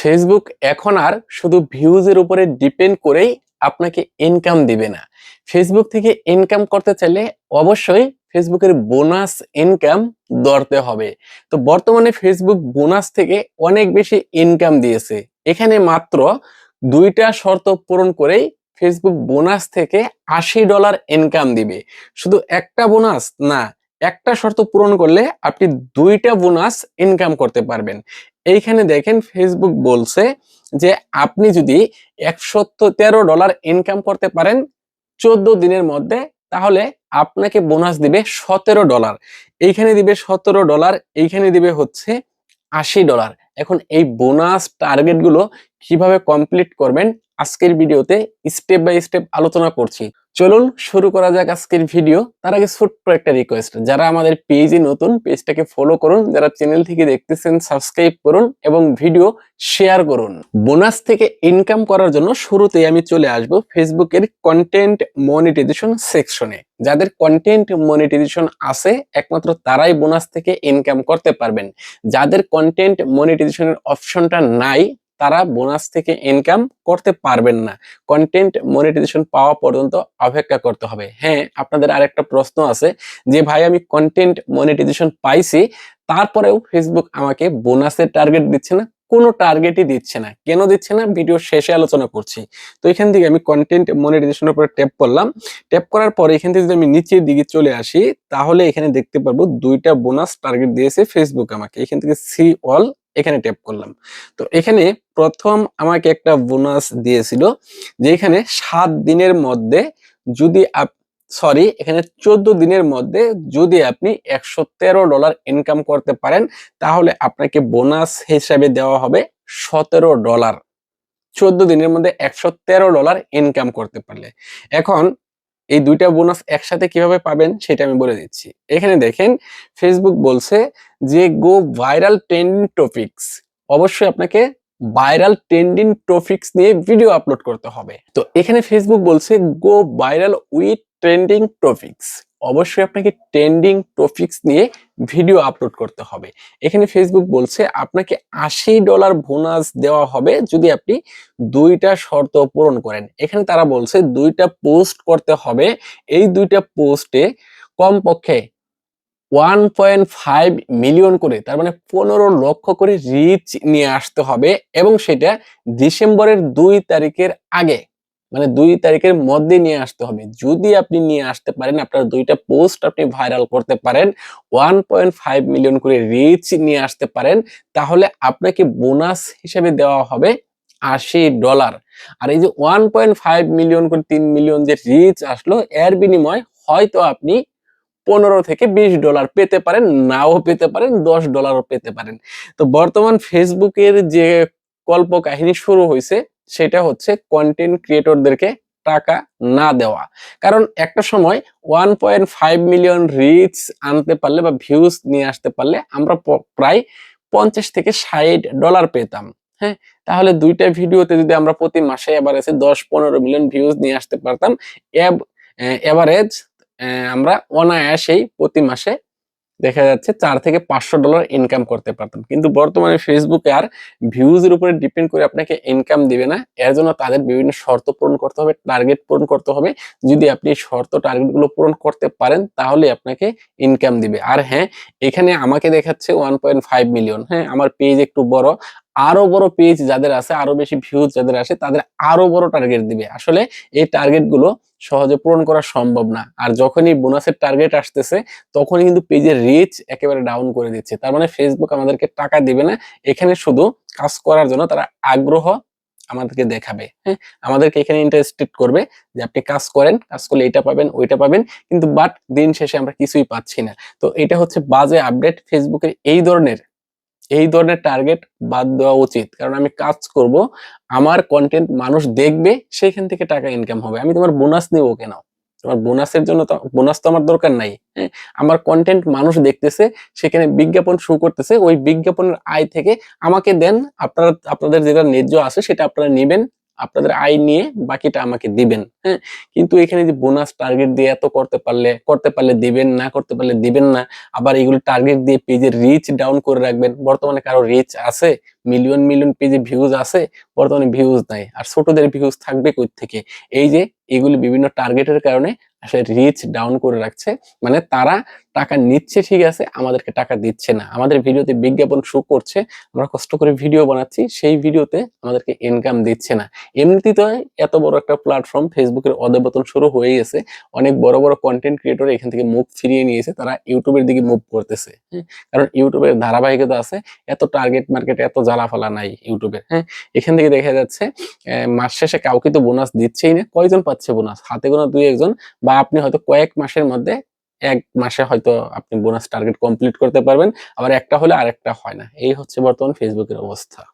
Facebook এখন আর শুধু ভিউজের উপরে ডিপেন্ড করেই আপনাকে ইনকাম দিবে না। ফেসবুক থেকে ইনকাম করতে চাইলে অবশ্যই ফেসবুকের বোনাস ইনকাম ধরতে হবে। তো বর্তমানে ফেসবুক বোনাস থেকে অনেক বেশি ইনকাম দিয়েছে। এখানে মাত্র দুইটা শর্ত পূরণ করেই ফেসবুক বোনাস থেকে আশি ডলার ইনকাম দিবে। শুধু একটা বোনাস না, একটা শর্ত পূরণ করলে আপনি দুইটা বোনাস ইনকাম করতে পারবেন। এইখানে দেখেন ফেসবুক বলছে যে আপনি যদি একশো তেরো ডলার ইনকাম করতে পারেন চোদ্দ দিনের মধ্যে, তাহলে আপনাকে বোনাস দিবে সতেরো ডলার এইখানে দিবে সতেরো ডলার এইখানে দিবে হচ্ছে আশি ডলার এখন এই বোনাস টার্গেটগুলো কীভাবে কমপ্লিট করবেন আজকের ভিডিওতে স্টেপ বাই স্টেপ আলোচনা করছি। চলুন শুরু করা যাক আজকের ভিডিও। তার আগে ছোট্ট একটা রিকোয়েস্ট যারা আমাদের পেজে নতুন পেজটাকে ফলো করুন। যারা চ্যানেল থেকে দেখতেছেন সাবস্ক্রাইব করুন এবং ভিডিও শেয়ার করুন। বোনাস থেকে ইনকাম করার জন্য শুরুতেই আমি চলে আসব ফেসবুকের কন্টেন্ট মনিটাইজেশন সেকশনে যাদের কন্টেন্ট মনিটাইজেশন আছে, একমাত্র তারাই বোনাস থেকে ইনকাম করতে পারবেন। যাদের কন্টেন্ট মনিটাইজেশনের অপশনটা নাই তারা বোনাস থেকে ইনকাম করতে পারবেন না। কন্টেন্ট মনিটাইজেশন পাওয়া পর্যন্ত অপেক্ষা করতে হবে। হ্যাঁ আপনাদের আরেকটা প্রশ্ন আছে যে, ভাই, আমি কন্টেন্ট মনিটাইজেশন পাইছি, তারপরেও ফেসবুক আমাকে বোনাসের টার্গেট দিচ্ছে না? কোনো টার্গেটই দিচ্ছে না। কেন দিচ্ছে না? ভিডিও শেষে আলোচনা করছি। তো এখান থেকে আমি কন্টেন্ট মনিটাইজেশনের উপরে ট্যাপ করলাম। ট্যাপ করার পরে এখান থেকে যদি আমি নিচের দিকে চলে আসি, তাহলে এখানে দেখতে পারব দুইটা বোনাস টার্গেট দিয়েছে ফেসবুক আমাকে। এখান থেকে সি অল এখানে ট্যাপ করলাম। তো এখানে প্রথম আমাকে একটা বোনাস দিয়েছিল যে এখানে সাত দিনের মধ্যে যদি সরি এখানে চোদ্দ দিনের মধ্যে যদি আপনি একশো তেরো ডলার ইনকাম করতে পারেন, তাহলে আপনাকে বোনাস হিসাবে দেওয়া হবে সতেরো ডলার চোদ্দ দিনের মধ্যে একশো তেরো ডলার ইনকাম করতে পারলে। এখন এই দুইটা বোনাস একসাথে কীভাবে পাবেন সেটা আমি বলে দিচ্ছি। এখানে দেখেন ফেসবুক বলছে যে গো ভাইরাল ট্রেন্ডিং টপিক্স অবশ্যই আপনাকে ভাইরাল ট্রেন্ডিং টপিক্স নিয়ে ভিডিও আপলোড করতে হবে। তো এখানে ফেসবুক বলছে go viral with trending topics অবশ্যই আপনাকে ট্রেন্ডিং টপিক্স নিয়ে ভিডিও আপলোড করতে হবে। এখানে ফেসবুক বলছে, আপনাকে আশি ডলার বোনাস দেওয়া হবে যদি আপনি দুইটা শর্ত পূরণ করেন। এখানে তারা বলছে, দুইটা পোস্ট করতে হবে। এই দুইটা পোস্টে কমপক্ষে ওয়ান পয়েন্ট ফাইভ মিলিয়ন করে, তার মানে পনেরো লক্ষ করে রিচ নিয়ে আসতে হবে এবং সেটা ডিসেম্বরের দুই তারিখের আগে। মানে দুই তারিখের মধ্যে নিয়ে আসতে হবে। যদি আপনি নিয়ে আসতে পারেন, আপনার দুইটা পোস্ট আপনি ভাইরাল করতে পারেন, ওয়ান পয়েন্ট ফাইভ মিলিয়ন করে রিচ নিয়ে আসতে পারেন, তাহলে আপনাকে বোনাস হিসেবে দেওয়া হবে আশি ডলার আর এই যে ওয়ান পয়েন্ট ফাইভ মিলিয়ন করে তিন মিলিয়ন যে রিচ আসলো, এর বিনিময় হয়তো আপনি পনেরো থেকে বিশ ডলার পেতে পারেন, নাও পেতে পারেন, দশ ডলারও পেতে পারেন। তো বর্তমান ফেসবুকের যে কল্প কাহিনী শুরু হয়েছে সেটা হচ্ছে কন্টেন্ট ক্রিয়েটরদেরকে টাকা না দেওয়া। কারণ একটা সময় one point five million reach আনতে পারলে বা ভিউজ নিয়ে আসতে পারলে আমরা প্রায় পঞ্চাশ থেকে ষাট ডলার পেতাম। হ্যাঁ তাহলে দুইটা ভিডিওতে যদি আমরা প্রতি মাসে এসে দশ পনেরো মিলিয়ন ভিউজ নিয়ে আসতে পারতাম এভারেজ আমরা অনায়াসেই প্রতি মাসে দেখা যাচ্ছে চার থেকে পাঁচশো ডলার ইনকাম করতে পারতাম কিন্তু বর্তমানে ফেসবুকে আর ভিউজের উপরে ডিপেন্ড করে আপনাকে ইনকাম দিবে না। এর জন্য তাদের বিভিন্ন শর্ত পূরণ করতে হবে টার্গেট পূরণ করতে হবে। যদি আপনি শর্ত টার্গেটগুলো পূরণ করতে পারেন, তাহলে আপনাকে ইনকাম দিবে। আর হ্যাঁ এখানে আমাকে দেখাচ্ছে ওয়ান পয়েন্ট ফাইভ মিলিয়ন হ্যাঁ আমার পেজ একটু বড়। আরও বড় পেজ যাদের আছে, আরও বেশি ভিউজ যাদের আসে, তাদের আরও বড় টার্গেট দিবে। আসলে এই টার্গেটগুলো সহজে পূরণ করা সম্ভব না। আর যখনই বোনাসের টার্গেট আসতেছে, তখনই কিন্তু পেজের রিচ একেবারে ডাউন করে দিচ্ছে। তার মানে ফেসবুক আমাদেরকে টাকা দিবে না। এখানে শুধু কাজ করার জন্য তারা আগ্রহ আমাদেরকে দেখাবে। হ্যাঁ আমাদেরকে এখানে ইন্টারেস্টেড করবে যে আপনি কাজ করেন, কাজ করলে এটা পাবেন, ওইটা পাবেন, কিন্তু বাট দিন শেষে আমরা কিছুই পাচ্ছি না। তো এটা হচ্ছে বাজে আপডেট ফেসবুকের এই ধরনের এই ধরনের টার্গেট বাদ দেওয়া উচিত। কারণ আমি কাজ করব, আমার কন্টেন্ট মানুষ দেখবে সেখান থেকে টাকা ইনকাম হবে। আমি তোমার বোনাস নেব কেন? তোমার বোনাসের জন্য তো বোনাস তো আমার দরকার নাই হ্যাঁ? আমার কন্টেন্ট মানুষ দেখতেছে, সেখানে বিজ্ঞাপন শুরু করতেছে, ওই বিজ্ঞাপনের আয় থেকে আমাকে দেন, আপনারা, আপনাদের যেটা ন্যায্য আছে, সেটা আপনারা নেবেন আপনাদের আয় নিয়ে বাকিটা আমাকে দিবেন হ্যাঁ? কিন্তু এখানে যে বোনাস টার্গেট দিয়ে এত করতে পারলে করতে পারলে দিবেন না, করতে পারলে দিবেন না, আবার এগুলো টার্গেট দিয়ে পেজের রিচ ডাউন করে রাখবেন, বর্তমানে কারও রিচ আছে মিলিয়ন মিলিয়ন পেজে ভিউজ আছে, বর্তমানে ভিউজ নাই, আর ছোটদের ভিউজ থাকবে কই থেকে এই যে, এগুলি বিভিন্ন টার্গেটের কারণে আসলে রিচ ডাউন করে রাখছে মানে তারা টাকা নিচ্ছে ঠিক আছে, আমাদেরকে টাকা দিচ্ছে না। আমাদের ভিডিওতে বিজ্ঞাপন শো করছে, আমরা কষ্ট করে ভিডিও বানাচ্ছি, সেই ভিডিওতে আমাদেরকে ইনকাম দিচ্ছে না। এমনিতেই তো এত বড় একটা প্ল্যাটফর্ম ফেসবুকের অধপতন শুরু হয়ে গেছে। অনেক বড় বড় কন্টেন্ট ক্রিয়েটর এখান থেকে মুখ ফিরিয়ে নিয়েছে, তারা ইউটিউবের দিকে মুভ করতেছে। হ্যাঁ? কারণ ইউটিউবের ধারাবাহিকতা আছে, এত টার্গেট মার্কেট এত জ্বালাফালা নাই ইউটিউবের। হ্যাঁ এখান থেকে দেখা যাচ্ছে মাস শেষে কাউকে তো বোনাস দিচ্ছেই না, কয়জন পাচ্ছে বোনাস হাতে গোনা দুই একজন বা আপনি হয়তো কয়েক মাসের মধ্যে এক মাসে হয়তো আপনি বোনাস টার্গেট কমপ্লিট করতে পারবেন, আবার একটা হলে আরেকটা হয় না। এই হচ্ছে বর্তমান ফেসবুকের অবস্থা।